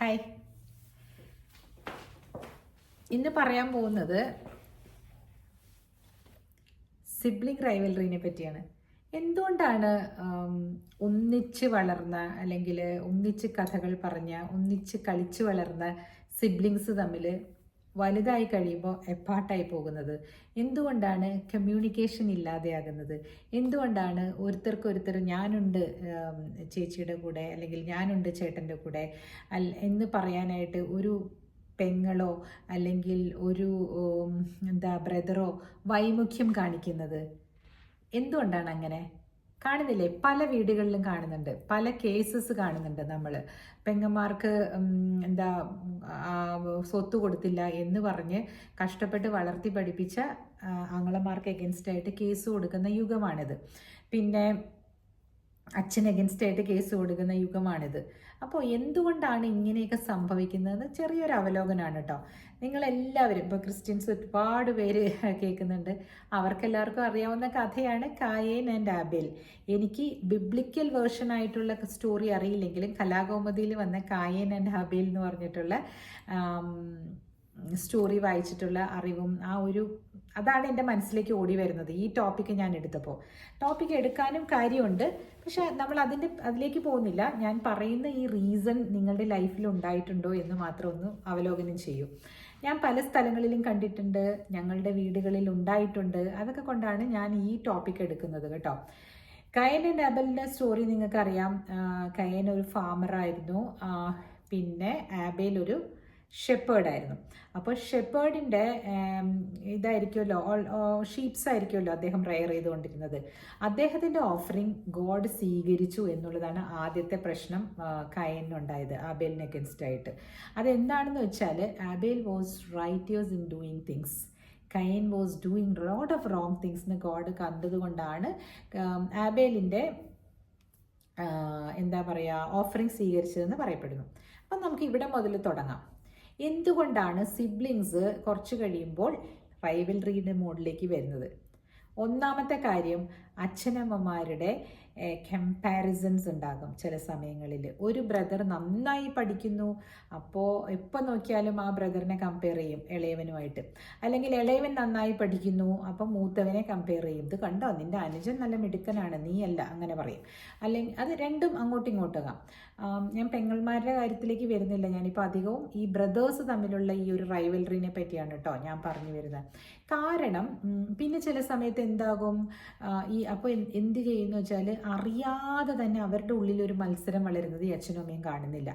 Hi ഇന്ന് പറയാൻ പോകുന്നത് സിബ്ലിംഗ് റൈവലറിനെ പറ്റിയാണ്. എന്തുകൊണ്ടാണ് ഒന്നിച്ച് വളർന്ന അല്ലെങ്കിൽ ഒന്നിച്ച് കഥകൾ പറഞ്ഞ ഒന്നിച്ച് കളിച്ചു വളർന്ന സിബ്ലിങ്സ് തമ്മിൽ വലുതായി കഴിയുമ്പോൾ എപ്പാട്ടായി പോകുന്നത്? എന്തുകൊണ്ടാണ് കമ്മ്യൂണിക്കേഷൻ ഇല്ലാതെയാകുന്നത്? എന്തുകൊണ്ടാണ് ഒരുത്തർക്കൊരുത്തർ ഞാനുണ്ട് ചേച്ചിയുടെ കൂടെ അല്ലെങ്കിൽ ഞാനുണ്ട് ചേട്ടന്റെ കൂടെ അൽ എന്ന് പറയാനായിട്ട് ഒരു പെങ്ങളോ അല്ലെങ്കിൽ ഒരു എന്താ ബ്രദറോ വൈമുഖ്യം കാണിക്കുന്നത്? എന്തുകൊണ്ടാണ് അങ്ങനെ? കാണുന്നില്ലേ? പല വീടുകളിലും കാണുന്നുണ്ട്. പല കേസസ് കാണുന്നുണ്ട് നമ്മൾ പെങ്ങന്മാർക്ക് എന്താ സ്വത്ത് കൊടുത്തില്ല എന്ന് പറഞ്ഞ് കഷ്ടപ്പെട്ട് വളർത്തി പഠിപ്പിച്ച ആങ്ങളമാർക്ക് എഗൻസ്റ്റ് ആയിട്ട് കേസ് കൊടുക്കുന്ന യുഗമാണിത്. പിന്നെ അച്ഛൻ എഗൻസ്റ്റ് ആയിട്ട് കേസ് കൊടുക്കുന്ന യുഗമാണിത്. അപ്പോൾ എന്തുകൊണ്ടാണ് ഇങ്ങനെയൊക്കെ സംഭവിക്കുന്നത്? ചെറിയൊരു അവലോകനമാണ് കേട്ടോ നിങ്ങളെല്ലാവരും ഇപ്പോൾ ക്രിസ്ത്യൻസ് ഒരുപാട് പേര് കേൾക്കുന്നുണ്ട്. അവർക്കെല്ലാവർക്കും അറിയാവുന്ന കഥയാണ് കായേൻ ആൻഡ് ആബേൽ. എനിക്ക് ബിബ്ലിക്കൽ വേർഷൻ ആയിട്ടുള്ള സ്റ്റോറി അറിയില്ലെങ്കിലും കലാകൗമുദിയിൽ വന്ന കായേൻ ആൻഡ് ആബേൽ എന്ന് പറഞ്ഞിട്ടുള്ള സ്റ്റോറി വായിച്ചിട്ടുള്ള അറിവും ആ ഒരു അതാണ് എന്റെ മനസ്സിലേക്ക് ഓടി വരുന്നത്. ഈ ടോപ്പിക്ക് ഞാൻ എടുത്തപ്പോൾ. ടോപ്പിക്ക് എടുക്കാനും കാര്യമുണ്ട്. പക്ഷെ നമ്മൾ അതിന്റെ അതിലേക്ക് പോകുന്നില്ല. ഞാൻ പറയുന്ന ഈ റീസൺ നിങ്ങളുടെ ലൈഫിൽ ഉണ്ടായിട്ടുണ്ടോ എന്ന് മാത്രം ഒന്ന് അവലോകനം ചെയ്യൂ. ഞാൻ പല സ്ഥലങ്ങളിലും കണ്ടിട്ടുണ്ട്. ഞങ്ങളുടെ വീടുകളിൽ ഉണ്ടായിട്ടുണ്ട്. അതൊക്കെ കൊണ്ടാണ് ഞാൻ ഈ ടോപ്പിക് എടുക്കുന്നത് കേട്ടോ. കയൻ ആൻഡ് ആബലിന്റെ സ്റ്റോറി നിങ്ങൾക്കറിയാം. കയൻ ഒരു ഫാമറായിരുന്നു പിന്നെ ആബേൽ ഒരു ഷെപ്പേർഡായിരുന്നു. അപ്പോൾ ഷെപ്പേർഡിന്റെ ഇതായിരിക്കുമല്ലോ ഷീപ്സ് ആയിരിക്കുമല്ലോ അദ്ദേഹം റയർ ചെയ്തുകൊണ്ടിരുന്നത്. അദ്ദേഹത്തിന്റെ ഓഫറിങ് ഗോഡ് സ്വീകരിച്ചു എന്നുള്ളതാണ് ആദ്യത്തെ പ്രശ്നം കയനുണ്ടായത് ആബേലിന് അഗൻസ്റ്റ് ആയിട്ട് അതെന്താണെന്ന് വെച്ചാൽ Abel was righteous in doing things. Cain was doing lot of wrong things എന്ന് ഗോഡ് കണ്ടതുകൊണ്ടാണ് ആബേലിന്റെ എന്താ പറയുക ഓഫറിങ് സ്വീകരിച്ചതെന്ന് പറയപ്പെടുന്നു. അപ്പം നമുക്ക് ഇവിടെ മുതൽ തുടങ്ങാം. എന്തുകൊണ്ടാണ് സിബ്ലിങ്സ് കുറച്ച് കഴിയുമ്പോൾ റൈവൽറിയുടെ മോഡിലേക്ക് വരുന്നത്? ഒന്നാമത്തെ കാര്യം അച്ഛനമ്മമാരുടെ കമ്പാരിസൺസ് ഉണ്ടാകും ചില സമയങ്ങളിൽ. ഒരു ബ്രദർ നന്നായി പഠിക്കുന്നു അപ്പോൾ എപ്പോൾ നോക്കിയാലും ആ ബ്രദറിനെ കമ്പയർ ചെയ്യും ഇളയവനുമായിട്ട്. അല്ലെങ്കിൽ ഇളയവൻ നന്നായി പഠിക്കുന്നു അപ്പം മൂത്തവനെ കമ്പയർ ചെയ്യും. ഇത് കണ്ടോ? നിന്റെ അനുജൻ നല്ല മിടുക്കനാണ് നീയല്ല അങ്ങനെ പറയും. അല്ലെങ്കിൽ അത് രണ്ടും അങ്ങോട്ടും ഇങ്ങോട്ടാകാം ഞാൻ പെങ്ങന്മാരുടെ കാര്യത്തിലേക്ക് വരുന്നില്ല. ഞാനിപ്പോൾ അധികവും ഈ ബ്രദേഴ്സ് തമ്മിലുള്ള ഈ ഒരു റൈവൽറിനെ പറ്റിയാണ് കേട്ടോ ഞാൻ പറഞ്ഞു വരുന്നത്. കാരണം പിന്നെ ചില സമയത്ത് എന്താകും ഈ അപ്പോൾ എന്ത് ചെയ്യുന്നു വെച്ചാൽ അറിയാതെ തന്നെ അവരുടെ ഉള്ളിൽ ഒരു മത്സരം വളരുന്നത് ഈ അച്ഛനും അമ്മയും കാണുന്നില്ല.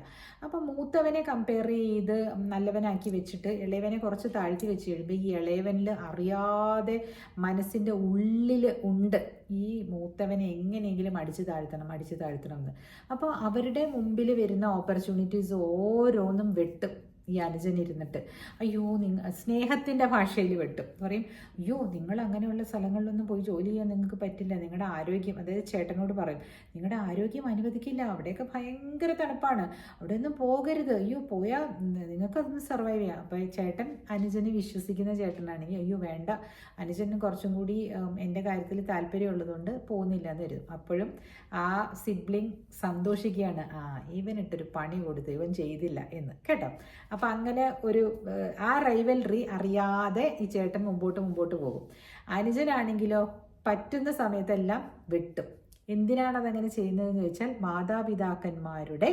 അപ്പോൾ മൂത്തവനെ കമ്പയർ ചെയ്ത് നല്ലവനാക്കി വെച്ചിട്ട് ഇളയവനെ കുറച്ച് താഴ്ത്തി വെച്ച് കഴിയുമ്പോൾ ഈ ഇളയവനിൽ അറിയാതെ മനസ്സിന്റെ ഉള്ളിൽ ഉണ്ട് ഈ മൂത്തവനെ എങ്ങനെയെങ്കിലും അടിച്ചു താഴ്ത്തണം അടിച്ചു താഴ്ത്തണം എന്ന്. അപ്പോൾ അവരുടെ മുമ്പിൽ വരുന്ന ഓപ്പർച്യൂണിറ്റീസ് ഓരോന്നും വെട്ടും. ഈ അനുജൻ ഇരുന്നിട്ട് അയ്യോ നിങ്ങ സ്നേഹത്തിന്റെ ഭാഷയിൽ വെട്ടും. പറയും അയ്യോ നിങ്ങൾ അങ്ങനെയുള്ള സ്ഥലങ്ങളിലൊന്നും പോയി ജോലി ചെയ്യാൻ നിങ്ങൾക്ക് പറ്റില്ല. നിങ്ങളുടെ ആരോഗ്യം അതായത് ചേട്ടനോട് പറയും നിങ്ങളുടെ ആരോഗ്യം അനുവദിക്കില്ല. അവിടെയൊക്കെ ഭയങ്കര തണുപ്പാണ്. അവിടെ ഒന്നും പോകരുത്. അയ്യോ പോയാൽ നിങ്ങൾക്കതൊന്ന് സർവൈവ് ചെയ്യാം. അപ്പോൾ ചേട്ടൻ അനുജനെ വിശ്വസിക്കുന്ന ചേട്ടനാണെങ്കിൽ അയ്യോ വേണ്ട. അനുജന് കുറച്ചും കൂടി എന്റെ കാര്യത്തിൽ താല്പര്യമുള്ളതുകൊണ്ട് പോകുന്നില്ല എന്ന് വരും അപ്പോഴും ആ സിബ്ലിങ് സന്തോഷിക്കുകയാണ്. ആ ഇവനിട്ടൊരു പണി കൊടുത്ത് ഇവൻ ചെയ്തില്ല എന്ന്. കേട്ടോ? അപ്പം അങ്ങനെ ഒരു ആ റൈവൽറി അറിയാതെ ഈ ചേട്ടൻ മുമ്പോട്ട് മുമ്പോട്ട് പോകും. അനുജനാണെങ്കിലോ പറ്റുന്ന സമയത്തെല്ലാം വെട്ടും. എന്തിനാണ് അതങ്ങനെ ചെയ്യുന്നതെന്ന് ചോദിച്ചാൽ മാതാപിതാക്കന്മാരുടെ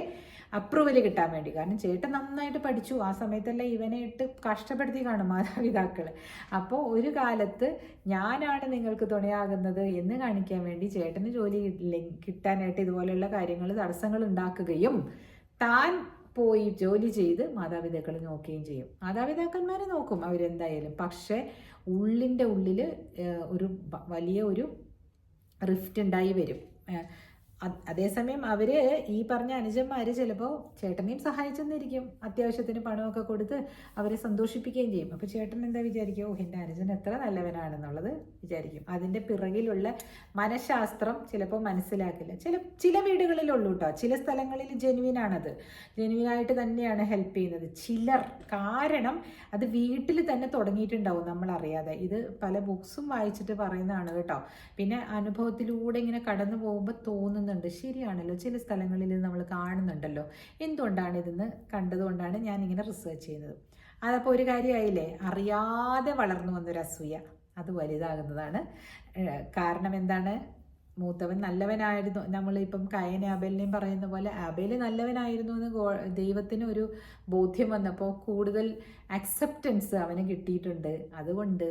അപ്രൂവൽ കിട്ടാൻ വേണ്ടി. കാരണം ചേട്ടൻ നന്നായിട്ട് പഠിച്ചു. ആ സമയത്തെല്ലാം ഇവനെ ഇട്ട് കഷ്ടപ്പെടുത്തി കാണും മാതാപിതാക്കൾ അപ്പോൾ ഒരു കാലത്ത് ഞാനാണ് നിങ്ങൾക്ക് തുണയാകുന്നത് എന്ന് കാണിക്കാൻ വേണ്ടി ചേട്ടന് ജോലി കിട്ടാനായിട്ട് ഇതുപോലെയുള്ള കാര്യങ്ങൾ തടസ്സങ്ങൾ ഉണ്ടാക്കുകയും താൻ പോയി ജോലി ചെയ്ത് മാതാപിതാക്കൾ നോക്കുകയും ചെയ്യും. മാതാപിതാക്കന്മാരെ നോക്കും അവരെന്തായാലും. പക്ഷേ ഉള്ളിന്റെ ഉള്ളിൽ ഒരു വലിയ ഒരു റിഫ്റ്റ് ഉണ്ടായി വരും. അതേസമയം അവർ ഈ പറഞ്ഞ അനുജന്മാർ ചിലപ്പോൾ ചേട്ടനെയും സഹായിച്ചെന്നിരിക്കും. അത്യാവശ്യത്തിന് പണമൊക്കെ കൊടുത്ത് അവരെ സന്തോഷിപ്പിക്കുകയും ചെയ്യും. അപ്പോൾ ചേട്ടൻ എന്താ വിചാരിക്കും? ഓ എന്റെ അനുജൻ എത്ര നല്ലവനാണെന്നുള്ളത് വിചാരിക്കും. അതിന്റെ പിറകിലുള്ള മനഃശാസ്ത്രം ചിലപ്പോൾ മനസ്സിലാക്കില്ല. ചില ചില വീടുകളിലുള്ളൂ കേട്ടോ ചില സ്ഥലങ്ങളിൽ ജെനുവിനാണത് ജെനുവിനായിട്ട് തന്നെയാണ് ഹെൽപ്പ് ചെയ്യുന്നത്. ചിലർ കാരണം അത് വീട്ടിൽ തന്നെ തുടങ്ങിയിട്ടുണ്ടാവും നമ്മൾ അറിയാതെ ഇത് പല ബുക്സും വായിച്ചിട്ട് പറയുന്നതാണ് കേട്ടോ. പിന്നെ അനുഭവത്തിലൂടെ ഇങ്ങനെ കടന്നു പോകുമ്പോൾ തോന്നുന്നത് തോന്നുന്നുണ്ട് ശരിയാണല്ലോ. ചില സ്ഥലങ്ങളിൽ നമ്മൾ കാണുന്നുണ്ടല്ലോ. എന്തുകൊണ്ടാണ് ഇതെന്ന് കണ്ടതുകൊണ്ടാണ് ഞാൻ ഇങ്ങനെ റിസർച്ച് ചെയ്യുന്നത്. അതപ്പോൾ ഒരു കാര്യമായില്ലേ? അറിയാതെ വളർന്നു വന്നൊരു അസൂയ. അത് വലുതാകുന്നതാണ്. കാരണം എന്താണ്? മൂത്തവൻ നല്ലവനായിരുന്നു. നമ്മളിപ്പം കയനെ ആബേലിനെയും പറയുന്ന പോലെ അബേൽ നല്ലവനായിരുന്നു എന്ന് ദൈവത്തിന് ഒരു ബോധ്യം വന്നപ്പോൾ കൂടുതൽ അക്സെപ്റ്റൻസ് അവന് കിട്ടിയിട്ടുണ്ട്. അതുകൊണ്ട്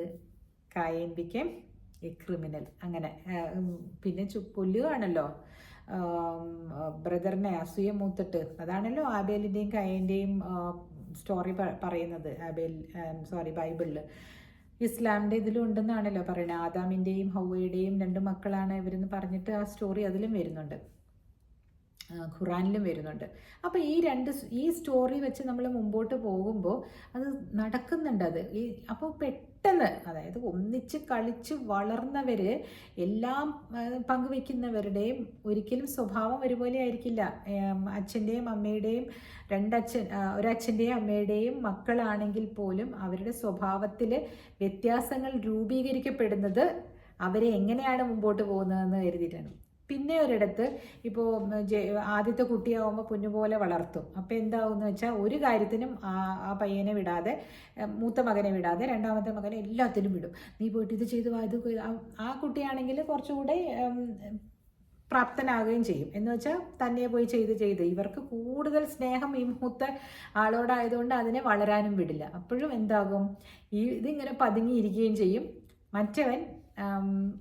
കായൻ ബിക്കേം എ ക്രിമിനൽ അങ്ങനെ പിന്നെ കൊല്ലുകയാണല്ലോ ബ്രദറിനെ അസൂയ മൂത്തിട്ട് അതാണല്ലോ ആബേലിന്റെയും കയ്യന്റെയും സ്റ്റോറി പറയുന്നത് ആബേൽ സോറി ബൈബിളിൽ. ഇസ്ലാമിന്റെ ഇതിലും ഉണ്ടെന്നാണല്ലോ പറയുന്നത്. ആദാമിന്റെയും ഹൗവയുടെയും രണ്ട് മക്കളാണ് ഇവരെന്ന് പറഞ്ഞിട്ട് ആ സ്റ്റോറി അതിലും വരുന്നുണ്ട്. ഖുറാനിലും വരുന്നുണ്ട്. അപ്പോൾ ഈ രണ്ട് ഈ സ്റ്റോറി വെച്ച് നമ്മൾ മുമ്പോട്ട് പോകുമ്പോൾ അത് നടക്കുന്നുണ്ട് അത്. ഈ അപ്പോൾ പെട്ടെന്ന് അതായത് ഒന്നിച്ച് കളിച്ച് വളർന്നവർ എല്ലാം പങ്കുവെക്കുന്നവരുടെയും ഒരിക്കലും സ്വഭാവം ഒരുപോലെ ആയിരിക്കില്ല. അച്ഛന്റെയും അമ്മയുടെയും രണ്ടച്ഛൻ ഒരച്ഛന്റെയും അമ്മയുടെയും മക്കളാണെങ്കിൽ പോലും അവരുടെ സ്വഭാവത്തിൽ വ്യത്യാസങ്ങൾ രൂപീകരിക്കപ്പെടുന്നത് അവരെ എങ്ങനെയാണ് മുമ്പോട്ട് പോകുന്നതെന്ന് കരുതിയിട്ടാണ്. പിന്നെ ഒരിടത്ത് ഇപ്പോൾ ആദ്യത്തെ കുട്ടിയാവുമ്പോൾ പൊന്നുപോലെ വളർത്തും. അപ്പോൾ എന്താവുമെന്ന് വെച്ചാൽ ഒരു കാര്യത്തിനും ആ പയ്യനെ വിടാതെ മൂത്ത മകനെ വിടാതെ രണ്ടാമത്തെ മകനെ എല്ലാത്തിനും വിടും. നീ പോയിട്ട് ഇത് ചെയ്തു അത് ആ- കുട്ടിയാണെങ്കിൽ കുറച്ചുകൂടെ പ്രാപ്തനാകുകയും ചെയ്യും. എന്ന് വെച്ചാൽ തന്നെ പോയി ചെയ്ത് ചെയ്ത്. ഇവർക്ക് കൂടുതൽ സ്നേഹം ഈ മൂത്ത ആളോടായതുകൊണ്ട് അതിനെ വളരാനും വിടില്ല. അപ്പോഴും എന്താകും? ഈ ഇതിങ്ങനെ പതുങ്ങിയിരിക്കുകയും ചെയ്യും. മറ്റവൻ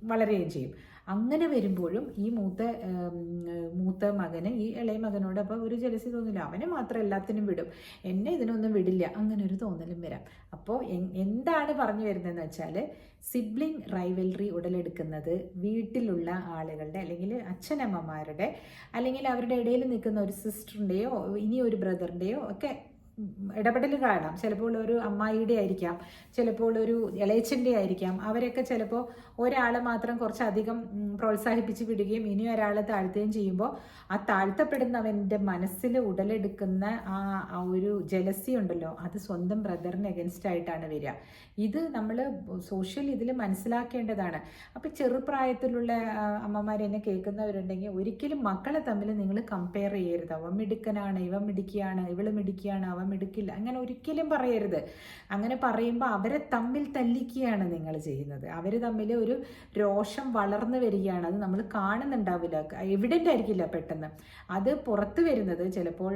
വളരുകയും ചെയ്യും. അങ്ങനെ വരുമ്പോഴും ഈ മൂത്ത മൂത്ത മകന് ഈ ഇളയ മകനോട് അപ്പോൾ ഒരു ജലസി തോന്നില്ല. അവനെ മാത്രം എല്ലാത്തിനും വിടും. എന്നെ ഇതിനൊന്നും വിടില്ല. അങ്ങനെ ഒരു തോന്നലും വരാം. അപ്പോൾ എന്താണ് പറഞ്ഞു വരുന്നതെന്ന് വെച്ചാൽ സിബ്ലിംഗ് റൈവൽറി ഉടലെടുക്കുന്നത് വീട്ടിലുള്ള ആളുകളുടെ അല്ലെങ്കിൽ അച്ഛനമ്മമാരുടെ അല്ലെങ്കിൽ അവരുടെ ഇടയിൽ നിൽക്കുന്ന ഒരു സിസ്റ്ററിന്റെയോ ഇനി ഒരു ബ്രദറിന്റെയോ ഒക്കെ ഇടപെടൽ കാണാം. ചിലപ്പോൾ ഒരു അമ്മായിയുടെ ആയിരിക്കാം. ചിലപ്പോൾ ഒരു ഇളയച്ചന്റെ ആയിരിക്കാം. അവരൊക്കെ ചിലപ്പോൾ ഒരാൾ മാത്രം കുറച്ചധികം പ്രോത്സാഹിപ്പിച്ച് വിടുകയും ഇനി ഒരാളെ താഴ്ത്തുകയും ചെയ്യുമ്പോൾ ആ താഴ്ത്തപ്പെടുന്നവന്റെ മനസ്സിൽ ഉടലെടുക്കുന്ന ആ ഒരു ജലസി ഉണ്ടല്ലോ അത് സ്വന്തം ബ്രദറിന് എഗൻസ്റ്റ് ആയിട്ടാണ് വരിക. ഇത് നമ്മൾ സോഷ്യൽ ഇതിൽ മനസ്സിലാക്കേണ്ടതാണ്. അപ്പം ചെറുപ്രായത്തിലുള്ള അമ്മമാരെന്നെ കേൾക്കുന്നവരുണ്ടെങ്കിൽ ഒരിക്കലും മക്കളെ തമ്മിൽ നിങ്ങൾ കമ്പയർ ചെയ്യരുത്. അവൻ മിടുക്കനാണ് ഇവ മിടുക്കിയാണ് ഇവൾ മിടുക്കിയാണ് അവൻ മിടുക്കില്ല അങ്ങനെ ഒരിക്കലും പറയരുത്. അങ്ങനെ പറയുമ്പോൾ അവരെ തമ്മിൽ തല്ലിക്കുകയാണ് നിങ്ങൾ ചെയ്യുന്നത്. അവർ തമ്മിൽ ഒരു രോഷം വളർന്നു വരികയാണ്. അത് നമ്മൾ കാണുന്നുണ്ടാവില്ല. എവിഡന്റ് ആയിരിക്കില്ല പെട്ടെന്ന്. അത് പുറത്ത് വരുന്നത് ചിലപ്പോൾ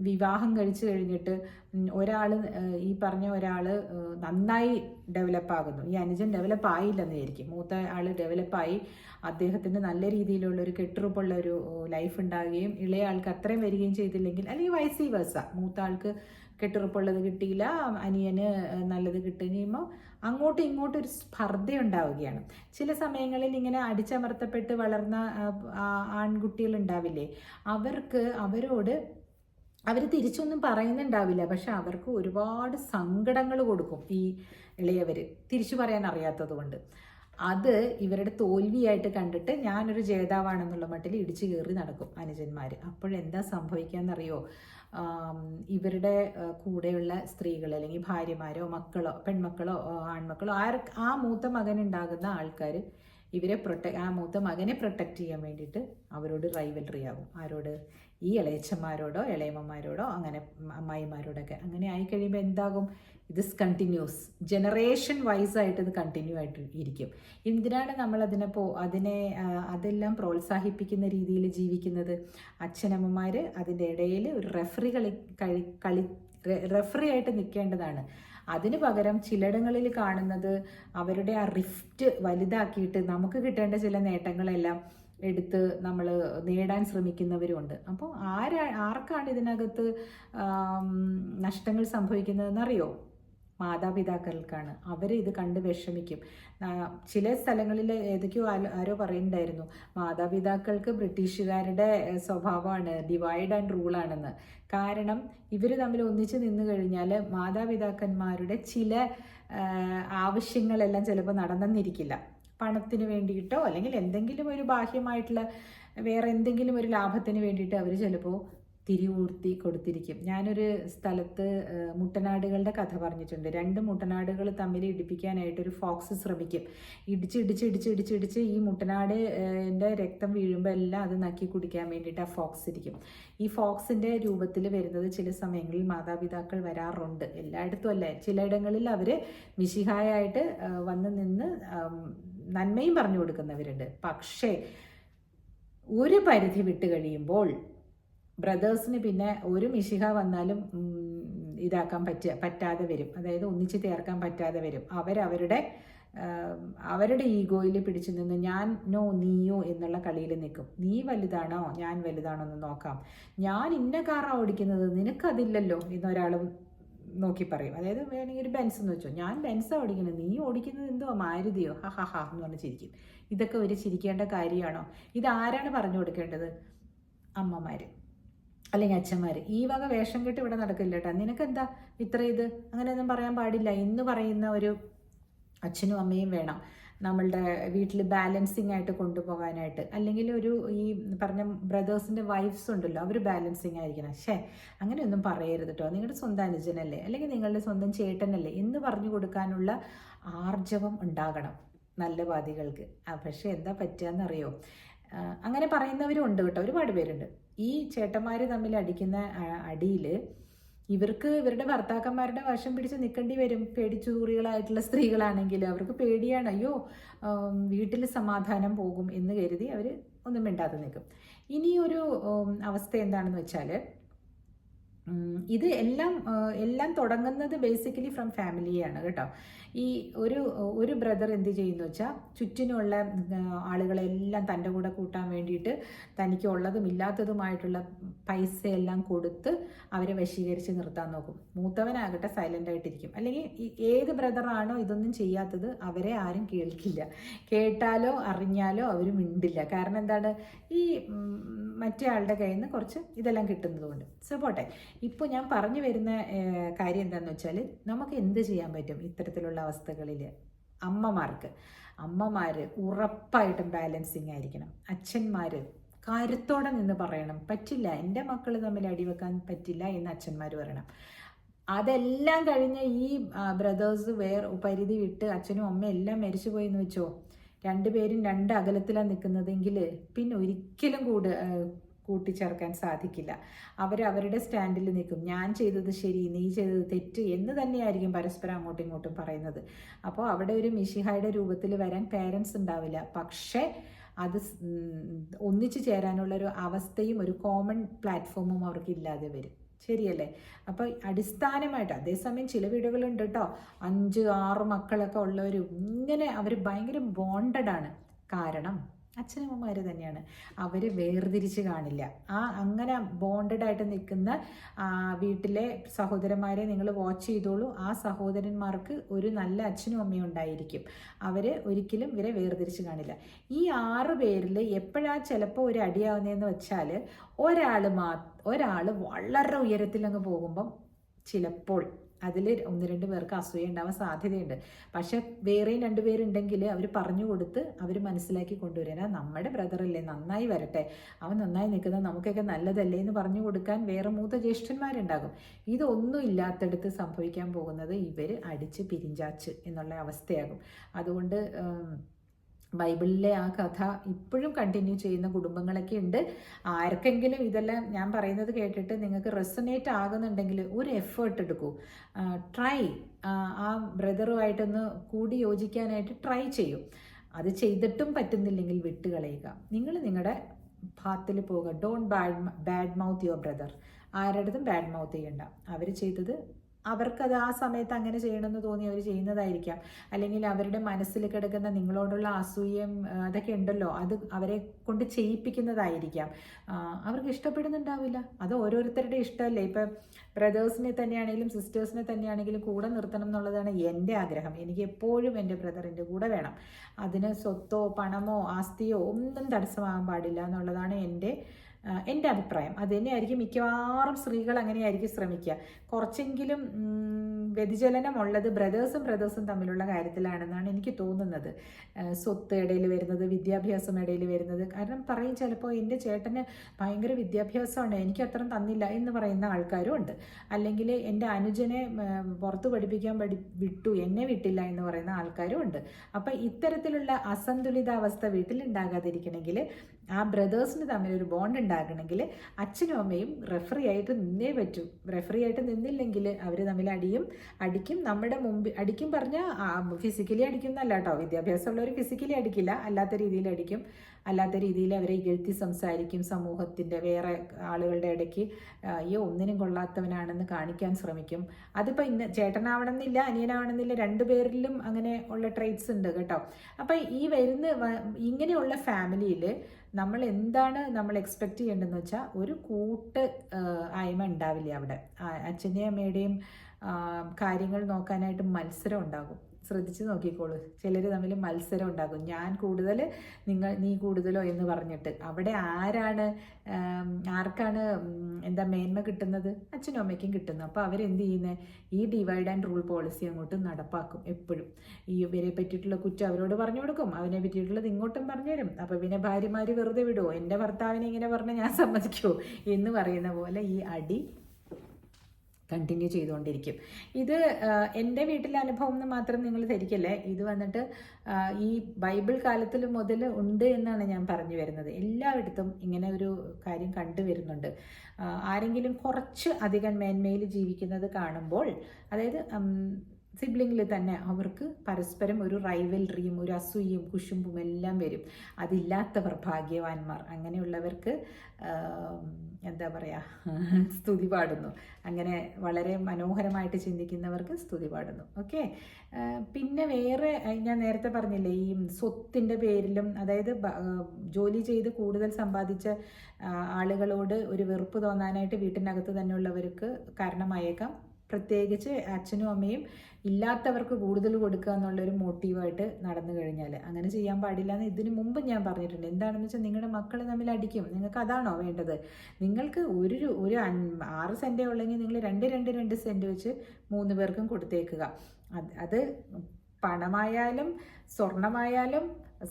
വിവാഹം കഴിച്ചു കഴിഞ്ഞിട്ട് ഒരാൾ ഈ പറഞ്ഞ ഒരാൾ നന്നായി ഡെവലപ്പ് ആകുന്നു. ഈ അനുജൻ ഡെവലപ്പ് ആയില്ലെന്ന് വിചാരിക്കും. മൂത്ത ആൾ ഡെവലപ്പായി അദ്ദേഹത്തിന് നല്ല രീതിയിലുള്ള ഒരു കെട്ടുറപ്പുള്ള ഒരു ലൈഫ് ഉണ്ടാകുകയും ഇളയ ആൾക്ക് അത്രയും വരികയും ചെയ്തില്ലെങ്കിൽ അല്ലെങ്കിൽ വയസ്സീ വേഴ്സ മൂത്ത ആൾക്ക് കെട്ടുറപ്പുള്ളത് കിട്ടിയില്ല അനിയന് നല്ലത് കിട്ടുകയുമ്പോൾ അങ്ങോട്ടും ഇങ്ങോട്ടും ഒരു സ്പർദ്ധ ഉണ്ടാവുകയാണ് ചില സമയങ്ങളിൽ ഇങ്ങനെ അടിച്ചമർത്തപ്പെട്ട് വളർന്ന ആൺകുട്ടികൾ ഉണ്ടാവില്ലേ അവർക്ക് അവരോട് അവർ തിരിച്ചൊന്നും പറയുന്നുണ്ടാവില്ല പക്ഷെ അവർക്ക് ഒരുപാട് സങ്കടങ്ങൾ കൊടുക്കും ഈ ഇളയവർ തിരിച്ചു പറയാൻ അറിയാത്തത് കൊണ്ട്. അത് ഇവരുടെ തോൽവിയായിട്ട് കണ്ടിട്ട് ഞാനൊരു ജേതാവാണെന്നുള്ള മട്ടിൽ ഇടിച്ചു കയറി നടക്കും അനുജന്മാർ അപ്പോഴെന്താ സംഭവിക്കാന്നറിയോ? ആം, ഇവരുടെ കൂടെയുള്ള സ്ത്രീകൾ അല്ലെങ്കിൽ ഭാര്യമാരോ മക്കളോ പെൺമക്കളോ ആൺമക്കളോ ആർ ആ മൂത്ത മകൻ ഉണ്ടാകുന്ന ആൾക്കാർ ഇവരെ പ്രൊട്ട ആ മൂത്ത മകനെ പ്രൊട്ടക്റ്റ് ചെയ്യാൻ വേണ്ടിയിട്ട് അവരോട് റൈവൽറി ആകും. ആരോട്? ഈ ഇളയച്ചന്മാരോടോ ഇളയമ്മമാരോടോ അങ്ങനെ അമ്മായിമാരോടൊക്കെ. അങ്ങനെ ആയിക്കഴിയുമ്പോൾ എന്താകും? ഇത് കണ്ടിന്യൂസ് ജനറേഷൻ വൈസ് ആയിട്ട് ഇത് കണ്ടിന്യൂ ആയിട്ട് ഇരിക്കും. എന്തിനാണ് നമ്മൾ അതിനെ പോ അതിനെ അതെല്ലാം പ്രോത്സാഹിപ്പിക്കുന്ന രീതിയിൽ ജീവിക്കുന്നത്? അച്ഛനമ്മമാർ അതിന്റെ ഇടയിൽ ഒരു റെഫറി കളി കളി കളി റെഫറി ആയിട്ട് നിൽക്കേണ്ടതാണ്. അതിന് പകരം ചിലയിടങ്ങളിൽ കാണുന്നത് അവരുടെ ആ റിഫ്റ്റ് വലുതാക്കിയിട്ട് നമുക്ക് കിട്ടേണ്ട ചില നേട്ടങ്ങളെല്ലാം എടുത്ത് നമ്മൾ നേടാൻ ശ്രമിക്കുന്നവരുണ്ട്. അപ്പോൾ ആരാ ആർക്കാണ് ഇതിനകത്ത് നഷ്ടങ്ങൾ സംഭവിക്കുന്നതെന്നറിയോ? മാതാപിതാക്കൾക്കാണ്. അവർ ഇത് കണ്ട് വിഷമിക്കും. ചില സ്ഥലങ്ങളിൽ ഏതൊക്കെയോ ആരോ- പറയുന്നുണ്ടായിരുന്നു മാതാപിതാക്കൾക്ക് ബ്രിട്ടീഷുകാരുടെ സ്വഭാവമാണ് ഡിവൈഡ് ആൻഡ് റൂൾ ആണെന്ന്. കാരണം ഇവർ തമ്മിൽ ഒന്നിച്ച് നിന്ന് കഴിഞ്ഞാൽ മാതാപിതാക്കന്മാരുടെ ചില ആവശ്യങ്ങളെല്ലാം ചിലപ്പോൾ നടന്നെന്നിരിക്കില്ല. പണത്തിന് വേണ്ടിയിട്ടോ അല്ലെങ്കിൽ എന്തെങ്കിലും ഒരു ബാഹ്യമായിട്ടുള്ള വേറെ എന്തെങ്കിലും ഒരു ലാഭത്തിന് വേണ്ടിയിട്ട് അവർ ചിലപ്പോൾ തിരിവൂർത്തി കൊടുത്തിരിക്കും. ഞാനൊരു സ്ഥലത്ത് മുട്ടനാടുകളുടെ കഥ പറഞ്ഞിട്ടുണ്ട്. രണ്ട് മുട്ടനാടുകൾ തമ്മിൽ ഇടിപ്പിക്കാനായിട്ട് ഒരു ഫോക്സ് ശ്രമിക്കും. ഇടിച്ച് ഇടിച്ച് ഇടിച്ച് ഇടിച്ച് ഇടിച്ച് ഈ മുട്ടനാട് എന്റെ രക്തം വീഴുമ്പോൾ എല്ലാം അത് നക്കി കുടിക്കാൻ വേണ്ടിയിട്ട് ആ ഫോക്സ് ഇരിക്കും. ഈ ഫോക്സിന്റെ രൂപത്തിൽ വരുന്നത് ചില സമയങ്ങളിൽ മാതാപിതാക്കൾ വരാറുണ്ട്. എല്ലായിടത്തും അല്ല. ചിലയിടങ്ങളിൽ അവർ മിശിഹായായിട്ട് വന്ന് നിന്ന് നന്മയും പറഞ്ഞു കൊടുക്കുന്നവരുണ്ട്. പക്ഷേ ഒരു പരിധി വിട്ട് കഴിയുമ്പോൾ ബ്രദേഴ്സിന് പിന്നെ ഒരു മിശിഹ വന്നാലും ഇതാക്കാൻ പറ്റ പറ്റാതെ വരും. അതായത് ഒന്നിച്ച് ചേർക്കാൻ പറ്റാതെ വരും. അവരവരുടെ അവരുടെ ഈഗോയിൽ പിടിച്ചു നിന്ന് ഞാൻ നോ നീയോ എന്നുള്ള കളിയിൽ നിൽക്കും. നീ വലുതാണോ ഞാൻ വലുതാണോ എന്ന് നോക്കാം. ഞാൻ ഇന്ന കാറാണ് ഓടിക്കുന്നത് നിനക്കതില്ലല്ലോ എന്നൊരാൾ നോക്കി പറയും. അതായത് വേണമെങ്കിൽ ഒരു ബെൻസ് എന്ന് വെച്ചോ. ഞാൻ ബെൻസാണ് ഓടിക്കുന്നത് നീ ഓടിക്കുന്നത് എന്തോ മാരുതിയോ? ഹ ഹ ഹ എന്ന് പറഞ്ഞ് ചിരിക്കും. ഇതൊക്കെ ഒരു ചിരിക്കേണ്ട കാര്യമാണോ? ഇതാരാണ് പറഞ്ഞു കൊടുക്കേണ്ടത്? അമ്മമാർ അല്ലെങ്കിൽ അച്ഛന്മാർ ഈ വക വേഷം കെട്ട് ഇവിടെ നടക്കില്ല കേട്ടോ നിനക്കെന്താ ഇത്ര ഇത്? അങ്ങനെയൊന്നും പറയാൻ പാടില്ല. എന്ന് പറയുന്ന ഒരു അച്ഛനും അമ്മയും വേണം നമ്മളുടെ വീട്ടിൽ ബാലൻസിങ് ആയിട്ട് കൊണ്ടുപോകാനായിട്ട്. അല്ലെങ്കിൽ ഒരു ഈ പറഞ്ഞ ബ്രദേഴ്സിന്റെ വൈഫ്സ് ഉണ്ടല്ലോ അവർ ബാലൻസിങ് ആയിരിക്കണം. ഷേ അങ്ങനെയൊന്നും പറയരുത് കേട്ടോ നിങ്ങളുടെ സ്വന്തം അനുജനല്ലേ? അല്ലെങ്കിൽ നിങ്ങളുടെ സ്വന്തം ചേട്ടനല്ലേ? എന്ന് പറഞ്ഞു കൊടുക്കാനുള്ള ആർജവം ഉണ്ടാകണം നല്ല വാദികൾക്ക് പക്ഷേ എന്താ പറ്റുകയെന്നറിയോ ആ, അങ്ങനെ പറയുന്നവരും ഉണ്ട് കേട്ടോ. ഒരുപാട് പേരുണ്ട്. ഈ ചേട്ടന്മാർ തമ്മിൽ അടിക്കുന്ന അടിയിൽ ഇവർക്ക് ഇവരുടെ ഭർത്താക്കന്മാരുടെ വശം പിടിച്ച് നിൽക്കേണ്ടി വരും. പേടിച്ചൂറികളായിട്ടുള്ള സ്ത്രീകളാണെങ്കിൽ അവർക്ക് പേടിയാണ്. അയ്യോ വീട്ടിൽ സമാധാനം പോകും എന്ന് കരുതി അവർ ഒന്നും മിണ്ടാതെ നിൽക്കും. ഇനിയൊരു അവസ്ഥ എന്താണെന്ന് വെച്ചാൽ ഇത് എല്ലാം എല്ലാം തുടങ്ങുന്നത് ബേസിക്കലി ഫ്രം ഫാമിലിയാണ് കേട്ടോ. ഈ ഒരു ഒരു ബ്രദർ എന്ത് ചെയ്യുന്നു വെച്ചാൽ ചുറ്റിനുള്ള ആളുകളെല്ലാം തന്റെ കൂടെ കൂട്ടാൻ വേണ്ടിയിട്ട് തനിക്ക് ഉള്ളതും ഇല്ലാത്തതുമായിട്ടുള്ള പൈസയെല്ലാം കൊടുത്ത് അവരെ വശീകരിച്ച് നിർത്താൻ നോക്കും. മൂത്തവനാകട്ടെ സൈലന്റ് ആയിട്ടിരിക്കും. അല്ലെങ്കിൽ ഏത് ബ്രദറാണോ ഇതൊന്നും ചെയ്യാത്തത് അവരെ ആരും കേൾക്കില്ല. കേട്ടാലോ അറിഞ്ഞാലോ അവർ മിണ്ടില്ല. കാരണം എന്താണ്? ഈ മറ്റേ ആളുടെ കയ്യിൽ നിന്ന് കുറച്ച് ഇതെല്ലാം കിട്ടുന്നതുകൊണ്ട്. സോ പോട്ടെ. ഇപ്പോൾ ഞാൻ പറഞ്ഞു വരുന്ന കാര്യം എന്താണെന്ന് വെച്ചാൽ നമുക്ക് എന്ത് ചെയ്യാൻ പറ്റും? ഇത്തരത്തിലുള്ള അവസ്ഥകളിൽ അമ്മമാർക്ക്. അമ്മമാർ ഉറപ്പായിട്ടും ബാലൻസിങ് ആയിരിക്കണം. അച്ഛന്മാർ കാര്യത്തോടെ നിന്ന് പറയണം പറ്റില്ല എന്റെ മക്കൾ തമ്മിൽ അടിവെക്കാൻ പറ്റില്ല എന്ന് അച്ഛന്മാർ പറയണം. അതെല്ലാം കഴിഞ്ഞ് ഈ ബ്രദേഴ്സ് വേർ പരിധി വിട്ട് അച്ഛനും അമ്മയും എല്ലാം മരിച്ചു പോയി എന്ന് വെച്ചോ? രണ്ടുപേരും രണ്ട് അകലത്തിലാണ് നിൽക്കുന്നതെങ്കിൽ പിന്നെ ഒരിക്കലും കൂട് കൂട്ടിച്ചേർക്കാൻ സാധിക്കില്ല. അവർ അവരുടെ സ്റ്റാൻഡിൽ നിൽക്കും. ഞാൻ ചെയ്തത് ശരി നീ ചെയ്തത് തെറ്റ് എന്ന് തന്നെയായിരിക്കും പരസ്പരം അങ്ങോട്ടും ഇങ്ങോട്ടും പറയുന്നത്. അപ്പോൾ അവിടെ ഒരു മിഷിഹായുടെ രൂപത്തിൽ വരാൻ പേരൻസ് ഉണ്ടാവില്ല. പക്ഷേ അത് ഒന്നിച്ചു ചേരാനുള്ള ഒരു അവസ്ഥയും ഒരു കോമൺ പ്ലാറ്റ്ഫോമും അവർക്ക് ഇല്ലാതെ വരും. ശരിയല്ലേ? അപ്പോൾ അടിസ്ഥാനമായിട്ട് അതേസമയം ചില വീടുകളുണ്ട് കേട്ടോ. അഞ്ച് ആറ് മക്കളൊക്കെ ഉള്ളവരും ഇങ്ങനെ അവർ ഭയങ്കര ബോണ്ടഡ് ആണ്. കാരണം അച്ഛനമ്മമാർ തന്നെയാണ്. അവർ വേർതിരിച്ച് കാണില്ല. ആ അങ്ങനെ ബോണ്ടഡ് ആയിട്ട് നിൽക്കുന്ന വീട്ടിലെ സഹോദരന്മാരെ നിങ്ങൾ വാച്ച് ചെയ്തോളൂ. ആ സഹോദരന്മാർക്ക് ഒരു നല്ല അച്ഛനും അമ്മയും ഉണ്ടായിരിക്കും. അവർ ഒരിക്കലും ഇവരെ വേർതിരിച്ച് കാണില്ല. ഈ ആറ് പേരിൽ എപ്പോഴാ ചിലപ്പോൾ ഒരു അടിയാവുന്നതെന്ന് വെച്ചാൽ ഒരാൾ മാ ഒരാൾ വളരെ ഉയരത്തിൽ അങ്ങ് പോകുമ്പം ചിലപ്പോൾ അതിൽ ഒന്ന് രണ്ട് പേർക്ക് അസൂയ ഉണ്ടാവാൻ സാധ്യതയുണ്ട്. പക്ഷെ വേറെയും രണ്ടുപേരുണ്ടെങ്കിൽ അവർ പറഞ്ഞു കൊടുത്ത് അവർ മനസ്സിലാക്കി കൊണ്ടുവരാൻ "ആ, നമ്മുടെ ബ്രദറല്ലേ നന്നായി വരട്ടെ. അവൻ നന്നായി നിൽക്കുന്നത് നമുക്കൊക്കെ നല്ലതല്ലേ എന്ന് പറഞ്ഞു കൊടുക്കാൻ വേറെ മൂത്ത ജ്യേഷ്ഠന്മാരുണ്ടാകും. ഇതൊന്നും ഇല്ലാത്തടത്ത് സംഭവിക്കാൻ പോകുന്നത് ഇവർ അടിച്ച് പിരിഞ്ചാച്ച് എന്നുള്ള അവസ്ഥയാകും. അതുകൊണ്ട് ബൈബിളിലെ ആ കഥ ഇപ്പോഴും കണ്ടിന്യൂ ചെയ്യുന്ന കുടുംബങ്ങളൊക്കെ ഉണ്ട്. ആർക്കെങ്കിലും ഇതെല്ലാം ഞാൻ പറയുന്നത് കേട്ടിട്ട് നിങ്ങൾക്ക് റെസനേറ്റ് ആകുന്നുണ്ടെങ്കിൽ ഒരു എഫേർട്ട് എടുക്കൂ. ട്രൈ ആ ബ്രദറുമായിട്ടൊന്ന് കൂടി യോജിക്കാനായിട്ട് ട്രൈ ചെയ്യും. അത് ചെയ്തിട്ടും പറ്റുന്നില്ലെങ്കിൽ വിട്ടുകളയുക. നിങ്ങൾ നിങ്ങളുടെ ഭാഗത്തിൽ പോകുക don't bad bad mouth your brother ആരുടെ അടുത്തും ബാഡ് മൗത്ത് ചെയ്യണ്ട. അവർ ചെയ്തത് അവർക്കത് ആ സമയത്ത് അങ്ങനെ ചെയ്യണമെന്ന് തോന്നി അവർ ചെയ്യുന്നതായിരിക്കാം. അല്ലെങ്കിൽ അവരുടെ മനസ്സിൽ കിടക്കുന്ന നിങ്ങളോടുള്ള അസൂയം അതൊക്കെ ഉണ്ടല്ലോ അത് അവരെ കൊണ്ട് ചെയ്യിപ്പിക്കുന്നതായിരിക്കാം. അവർക്ക് ഇഷ്ടപ്പെടുന്നുണ്ടാവില്ല. അത് ഓരോരുത്തരുടെ ഇഷ്ടമല്ലേ? ഇപ്പം ബ്രദേഴ്സിനെ തന്നെയാണെങ്കിലും സിസ്റ്റേഴ്സിനെ തന്നെയാണെങ്കിലും കൂടെ നിർത്തണം എന്നുള്ളതാണ് എന്റെ ആഗ്രഹം. എനിക്ക് എപ്പോഴും എന്റെ ബ്രദറിന്റെ കൂടെ വേണം. അതിന് സ്വത്തോ പണമോ ആസ്തിയോ ഒന്നും തടസ്സമാകാൻ പാടില്ല എന്നുള്ളതാണ് എന്റെ എന്റെ അഭിപ്രായം. അത് തന്നെയായിരിക്കും മിക്കവാറും സ്ത്രീകൾ അങ്ങനെയായിരിക്കും ശ്രമിക്കുക. കുറച്ചെങ്കിലും ഉം, വ്യതിചലനം ഉള്ളത് ബ്രദേഴ്സും ബ്രദേഴ്സും തമ്മിലുള്ള കാര്യത്തിലാണെന്നാണ് എനിക്ക് തോന്നുന്നത്. സ്വത്ത് ഇടയിൽ വരുന്നത് വിദ്യാഭ്യാസം ഇടയിൽ വരുന്നത്. കാരണം പറയും ചിലപ്പോൾ എന്റെ ചേട്ടന് ഭയങ്കര വിദ്യാഭ്യാസമാണ് എനിക്ക് അത്രയും തന്നില്ല എന്ന് പറയുന്ന ആൾക്കാരും ഉണ്ട്. അല്ലെങ്കിൽ എന്റെ അനുജനെ പുറത്ത് പഠിപ്പിക്കാൻ പഠി വിട്ടു എന്നെ വിട്ടില്ല എന്ന് പറയുന്ന ആൾക്കാരും ഉണ്ട്. അപ്പം ഇത്തരത്തിലുള്ള അസന്തുലിതാവസ്ഥ വീട്ടിൽ ഉണ്ടാകാതിരിക്കണമെങ്കിൽ ആ ബ്രദേഴ്സിന് തമ്മിലൊരു ബോണ്ട് ഉണ്ടാകണമെങ്കിൽ അച്ഛനും അമ്മയും റെഫറി ആയിട്ട് നിന്നേ പറ്റൂ. റെഫറി ആയിട്ട് നിന്നില്ലെങ്കിൽ അവർ തമ്മിൽ അടിയും അടിക്കും നമ്മുടെ മുമ്പിൽ അടിക്കും പറഞ്ഞാൽ ഫിസിക്കലി അടിക്കുന്നല്ല കേട്ടോ. വിദ്യാഭ്യാസമുള്ളവർ ഫിസിക്കലി അടിക്കില്ല. അല്ലാത്ത രീതിയിൽ അടിക്കും. അല്ലാത്ത രീതിയിൽ അവരെ ഇകഴ്ത്തി സംസാരിക്കും സമൂഹത്തിന്റെ വേറെ ആളുകളുടെ ഇടയ്ക്ക്. ഈ ഒന്നിനും കൊള്ളാത്തവനാണെന്ന് കാണിക്കാൻ ശ്രമിക്കും. അതിപ്പോൾ ഇന്ന് ചേട്ടനാവണമെന്നില്ല അനിയനാവണമെന്നില്ല രണ്ടുപേരിലും അങ്ങനെ ഉള്ള ട്രേറ്റ്സ് ഉണ്ട് കേട്ടോ. അപ്പം ഈ വരുന്ന ഇങ്ങനെയുള്ള ഫാമിലിയിൽ നമ്മൾ എന്താണ് നമ്മൾ എക്സ്പെക്റ്റ് ചെയ്യേണ്ടതെന്ന് വെച്ചാൽ ഒരു കൂട്ട് ആയ്മ ഉണ്ടാവില്ല അവിടെ. അച്ഛന്റെയും അമ്മയുടെയും കാര്യങ്ങൾ നോക്കാനായിട്ട് മത്സരം ഉണ്ടാകും. ശ്രദ്ധിച്ച് നോക്കിക്കോളൂ. ചിലർ തമ്മിൽ മത്സരം ഉണ്ടാകും. ഞാൻ കൂടുതൽ നിങ്ങൾ നീ കൂടുതലോ എന്ന് പറഞ്ഞിട്ട്. അവിടെ ആരാണ് ആർക്കാണ് എന്താ മേന്മ കിട്ടുന്നത്? അച്ഛനും അമ്മയ്ക്കും കിട്ടുന്നു. അപ്പോൾ അവരെന്ത് ചെയ്യുന്നത് ഈ ഡിവൈഡ് ആൻഡ് റൂൾ പോളിസി അങ്ങോട്ട് നടപ്പാക്കും എപ്പോഴും. ഈ ഇവരെ പറ്റിയിട്ടുള്ള കുറ്റം അവരോട് പറഞ്ഞു കൊടുക്കും. അവനെ പറ്റിയിട്ടുള്ളത് ഇങ്ങോട്ടും പറഞ്ഞു തരും. അപ്പോൾ പിന്നെ ഭാര്യമാർ വെറുതെ വിടുമോ എന്റെ ഭർത്താവിനെ ഇങ്ങനെ പറഞ്ഞാൽ ഞാൻ സമ്മതിക്കുമോ എന്ന് പറയുന്ന പോലെ ഈ അടി കണ്ടിന്യൂ ചെയ്തുകൊണ്ടിരിക്കും. ഇത് എന്റെ വീട്ടിലെ അനുഭവം എന്ന് മാത്രം നിങ്ങൾ ധരിക്കല്ലേ? ഇത് വന്നിട്ട് ഈ ബൈബിൾ കാലത്തിൽ മുതൽ ഉണ്ട് എന്നാണ് ഞാൻ പറഞ്ഞു വരുന്നത്. എല്ലായിടത്തും ഇങ്ങനെ ഒരു കാര്യം കണ്ടുവരുന്നുണ്ട് ആരെങ്കിലും കുറച്ച് അധികം മേന്മയിൽ ജീവിക്കുന്നത് കാണുമ്പോൾ അതായത് സിബ്ലിങ്ങിൽ തന്നെ അവർക്ക് പരസ്പരം ഒരു റൈവൽറിയും ഒരു അസൂയയും കുശുമ്പും എല്ലാം വരും. അതില്ലാത്തവർ ഭാഗ്യവാന്മാർ. അങ്ങനെയുള്ളവർക്ക് എന്താ പറയുക സ്തുതി പാടുന്നു. അങ്ങനെ വളരെ മനോഹരമായിട്ട് ചിന്തിക്കുന്നവർക്ക് സ്തുതി പാടുന്നു. ഓക്കെ? പിന്നെ വേറെ ഞാൻ നേരത്തെ പറഞ്ഞില്ലേ ഈ സ്വത്തിന്റെ പേരിലും അതായത് ജോലി ചെയ്ത് കൂടുതൽ സമ്പാദിച്ച ആളുകളോട് ഒരു വെറുപ്പ് തോന്നാനായിട്ട് വീട്ടിനകത്ത് തന്നെയുള്ളവർക്ക് കാരണമായേക്കാം. പ്രത്യേകിച്ച് അച്ഛനും അമ്മയും ഇല്ലാത്തവർക്ക് കൂടുതൽ കൊടുക്കുക എന്നുള്ളൊരു മോട്ടീവായിട്ട് നടന്നു കഴിഞ്ഞാൽ അങ്ങനെ ചെയ്യാൻ പാടില്ല എന്ന് ഇതിനു മുമ്പ് ഞാൻ പറഞ്ഞിട്ടുണ്ട്. എന്താണെന്ന് വെച്ചാൽ നിങ്ങളുടെ മക്കൾ തമ്മിൽ അടിക്കും. നിങ്ങൾക്ക് അതാണോ വേണ്ടത്? നിങ്ങൾക്ക് ഒരു ഒരു ആറ് സെന്റേ ഉള്ളെങ്കിൽ നിങ്ങൾ രണ്ട് രണ്ട് രണ്ട് സെന്റ് വെച്ച് മൂന്ന് പേർക്കും കൊടുത്തേക്കുക. അത് അത് പണമായാലും സ്വർണമായാലും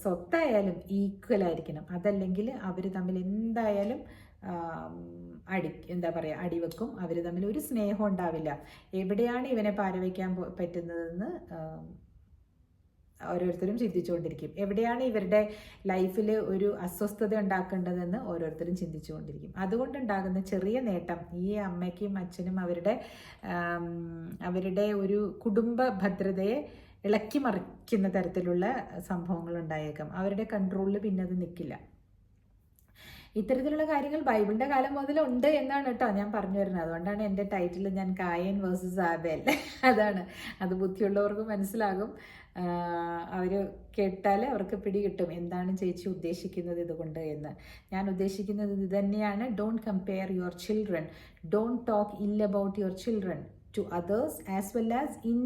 സ്വത്തായാലും ഈക്വൽ ആയിരിക്കണം. അതല്ലെങ്കിൽ അവർ തമ്മിൽ എന്തായാലും അടി എന്താ പറയുക അടിവെക്കും. അവർ തമ്മിൽ ഒരു സ്നേഹം ഉണ്ടാവില്ല. എവിടെയാണ് ഇവനെ പാരവയ്ക്കാൻ പറ്റുന്നതെന്ന് ഓരോരുത്തരും ചിന്തിച്ചുകൊണ്ടിരിക്കും. എവിടെയാണ് ഇവരുടെ ലൈഫിൽ ഒരു അസ്വസ്ഥത ഉണ്ടാക്കേണ്ടതെന്ന് ഓരോരുത്തരും ചിന്തിച്ചുകൊണ്ടിരിക്കും. അതുകൊണ്ടുണ്ടാകുന്ന ചെറിയ നേട്ടം ഈ അമ്മയ്ക്കും അച്ഛനും അവരുടെ അവരുടെ ഒരു കുടുംബ ഭദ്രതയെ ഇളക്കി മറിക്കുന്ന തരത്തിലുള്ള സംഭവങ്ങൾ ഉണ്ടായേക്കാം. അവരുടെ കൺട്രോളിൽ പിന്നെ അത് നിൽക്കില്ല ഇത്തരത്തിലുള്ള കാര്യങ്ങൾ ബൈബിളിന്റെ കാലം മുതൽ ഉണ്ട് എന്നാണ് കേട്ടോ ഞാൻ പറഞ്ഞു വരുന്നത്. അതുകൊണ്ടാണ് എന്റെ ടൈറ്റിൽ ഞാൻ കായൻ വേഴ്സസ് ആബേൽ. അതാണ്. അത് ബുദ്ധിയുള്ളവർക്ക് മനസ്സിലാകും. അവർ കേട്ടാൽ അവർക്ക് പിടികിട്ടും എന്താണ് ചേച്ചി ഉദ്ദേശിക്കുന്നത് ഇതുകൊണ്ട് എന്ന്. ഞാൻ ഉദ്ദേശിക്കുന്നത് ഇത് തന്നെയാണ്. Don't compare your children don't talk ill about your children to others as well as in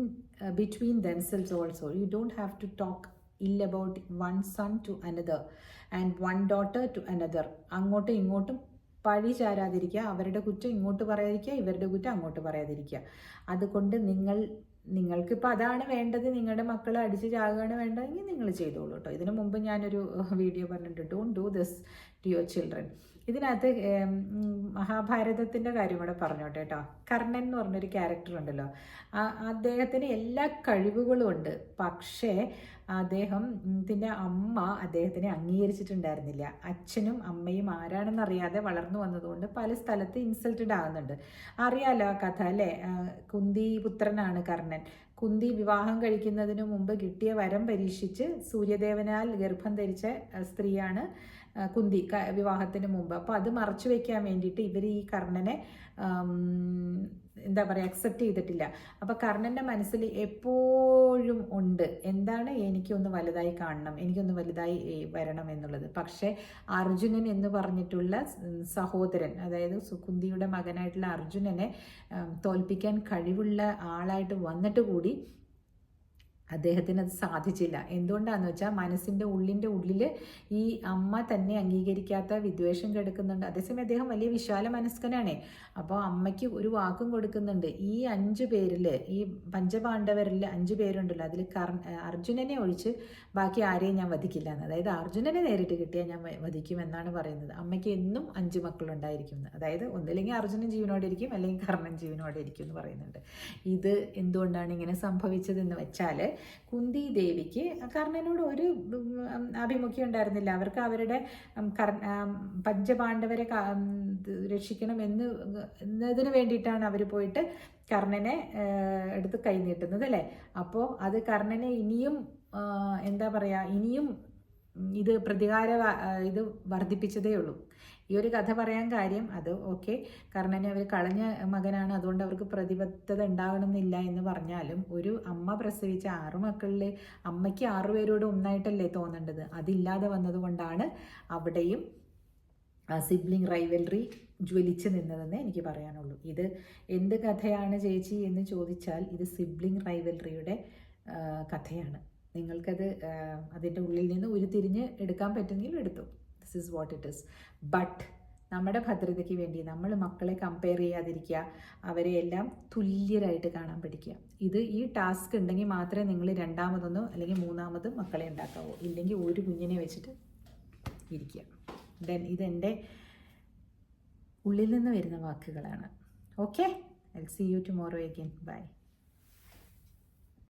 between themselves also you don't have to talk ill about one son to another and one daughter to another അങ്ങോട്ടും ഇങ്ങോട്ടും പഴി ചാരാതിരിക്കുക അവരുടെ കുറ്റം ഇങ്ങോട്ട് പറയാതിരിക്കുക ഇവരുടെ കുറ്റം അങ്ങോട്ട് പറയാതിരിക്കുക. അതുകൊണ്ട് നിങ്ങൾ നിങ്ങൾക്കിപ്പോൾ അതാണ് വേണ്ടത് നിങ്ങളുടെ മക്കളെ അടിച്ച് ചാകുകയാണ് വേണ്ടതെങ്കിൽ നിങ്ങൾ ചെയ്തോളൂ കേട്ടോ. ഇതിനു മുമ്പ് ഞാനൊരു വീഡിയോ പറഞ്ഞിട്ടുണ്ട്. Don't do this to your children ഇതിനകത്ത് മഹാഭാരതത്തിന്റെ കാര്യം കൂടെ പറഞ്ഞോട്ടെ കേട്ടോ കർണൻ എന്ന് പറഞ്ഞൊരു ക്യാരക്ടർ ഉണ്ടല്ലോ. അദ്ദേഹത്തിന് എല്ലാ കഴിവുകളും ഉണ്ട്. പക്ഷേ അദ്ദേഹം പിന്നെ അമ്മ അദ്ദേഹത്തിനെ അംഗീകരിച്ചിട്ടുണ്ടായിരുന്നില്ല. അച്ഛനും അമ്മയും ആരാണെന്ന് അറിയാതെ വളർന്നു വന്നതുകൊണ്ട് പല സ്ഥലത്ത് ഇൻസൾട്ടഡ് ആകുന്നുണ്ട് അറിയാലോ ആ കഥ അല്ലേ? കുന്തി പുത്രനാണ് കർണൻ. കുന്തി വിവാഹം കഴിക്കുന്നതിന് മുമ്പ് കിട്ടിയ വരം പരീക്ഷിച്ച് സൂര്യദേവനാൽ ഗർഭം ധരിച്ച സ്ത്രീയാണ് കുന്തി വിവാഹത്തിന് മുമ്പ്. അപ്പോൾ അത് മറച്ചു വെക്കാൻ വേണ്ടിയിട്ട് ഇവർ ഈ കർണനെ എന്താ പറയുക അക്സെപ്റ്റ് ചെയ്തിട്ടില്ല. അപ്പോൾ കർണന്റെ മനസ്സിൽ എപ്പോഴും ഉണ്ട്. എന്താണ് എനിക്കൊന്ന് വലുതായി കാണണം എനിക്കൊന്ന് വലുതായി വരണം എന്നുള്ളത്. പക്ഷേ അർജുനൻ എന്ന് പറഞ്ഞിട്ടുള്ള സഹോദരൻ അതായത് സുകുന്തിയുടെ മകനായിട്ടുള്ള അർജുനനെ തോൽപ്പിക്കാൻ കഴിവുള്ള ആളായിട്ട് വന്നിട്ട് കൂടി അദ്ദേഹത്തിന് അത് സാധിച്ചില്ല. എന്തുകൊണ്ടാന്ന് വെച്ചാൽ മനസ്സിന്റെ ഉള്ളിന്റെ ഉള്ളിൽ ഈ അമ്മ തന്നെ അംഗീകരിക്കാത്ത വിദ്വേഷം കിടക്കുന്നുണ്ട്. അതേസമയം അദ്ദേഹം വലിയ വിശാല മനസ്കനാണേ. അപ്പോൾ അമ്മയ്ക്ക് ഒരു വാക്കും കൊടുക്കുന്നുണ്ട്. ഈ അഞ്ച് പേരിൽ ഈ പഞ്ചപാണ്ഡവരിൽ അഞ്ച് പേരുണ്ടല്ലോ. അതിൽ കർ അർജുനനെ ഒഴിച്ച് ബാക്കി ആരെയും ഞാൻ വധിക്കില്ല എന്ന് അതായത് അർജുനനെ നേരിട്ട് കിട്ടിയാൽ ഞാൻ വധിക്കും എന്നാണ് പറയുന്നത്. അമ്മയ്ക്ക് എന്നും അഞ്ച് മക്കളുണ്ടായിരിക്കും അതായത് ഒന്നില്ലെങ്കിൽ അർജുനൻ ജീവനോടെ ഇരിക്കും അല്ലെങ്കിൽ കർണൻ ജീവനോടെ ഇരിക്കും എന്ന് പറയുന്നുണ്ട്. ഇത് എന്തുകൊണ്ടാണ് ഇങ്ങനെ സംഭവിച്ചതെന്ന് വെച്ചാൽ കുന്തി ദേവിക്ക് കർണനോട് ഒരു ആഭിമുഖ്യം ഉണ്ടായിരുന്നില്ല. അവർക്ക് അവരുടെ കർ- പഞ്ചപാണ്ഡവരെ രക്ഷിക്കണം എന്ന് എന്നതിന് വേണ്ടിയിട്ടാണ് അവർ പോയിട്ട് കർണനെ എടുത്ത് കൈനീട്ടുന്നത് അല്ലേ? അപ്പോൾ അത് കർണനെ ഇനിയും എന്താ പറയുക ഇനിയും ഇത് പ്രതികാര ഇത് വർദ്ധിപ്പിച്ചതേ ഉള്ളൂ. ഈ ഒരു കഥ പറയാൻ കാര്യം അത് ഓക്കെ. കർണനെ അവർ കളഞ്ഞ മകനാണ് അതുകൊണ്ട് അവർക്ക് പ്രതിബദ്ധത ഉണ്ടാകണമെന്നില്ല എന്ന് പറഞ്ഞാലും ഒരു അമ്മ പ്രസവിച്ച ആറ് മക്കളിൽ അമ്മയ്ക്ക് ആറുപേരോട് ഒന്നായിട്ടല്ലേ തോന്നേണ്ടത്? അതില്ലാതെ വന്നതുകൊണ്ടാണ് അവിടെയും സിബ്ലിംഗ് റൈവൽറി ജ്വലിച്ച് നിന്നതെന്ന് എനിക്ക് പറയാനുള്ളൂ. ഇത് എന്ത് കഥയാണ് ചേച്ചി എന്ന് ചോദിച്ചാൽ ഇത് സിബ്ലിംഗ് റൈവൽറിയുടെ കഥയാണ്. നിങ്ങൾക്കത് ആ, അതിന്റെ ഉള്ളിൽ നിന്ന് ഉരുത്തിരിഞ്ഞ് എടുക്കാൻ പറ്റുമെങ്കിൽ എടുത്തു. This is what it is but നമ്മുടെ ഭദ്രതയ്ക്ക് വേണ്ടി നമ്മൾ മക്കളെ കമ്പയർ ചെയ്യാതിരിക്കുക അവരെ എല്ലാം തുല്യരായിട്ട് കാണാൻ പഠിക്കുക. ഇത് ഈ ടാസ്ക് ഉണ്ടെങ്കിൽ മാത്രമേ നിങ്ങൾ രണ്ടാമതൊന്നോ അല്ലെങ്കിൽ മൂന്നാമതും മക്കളെ ഉണ്ടാക്കാവൂ. ഇല്ലെങ്കിൽ ഒരു കുഞ്ഞിനെ വെച്ചിട്ട് ഇരിക്കുക. ദെൻ ഇതെന്റെ ഉള്ളിൽ നിന്ന് വരുന്ന വാക്കുകളാണ്. Okay I see you tomorrow again bye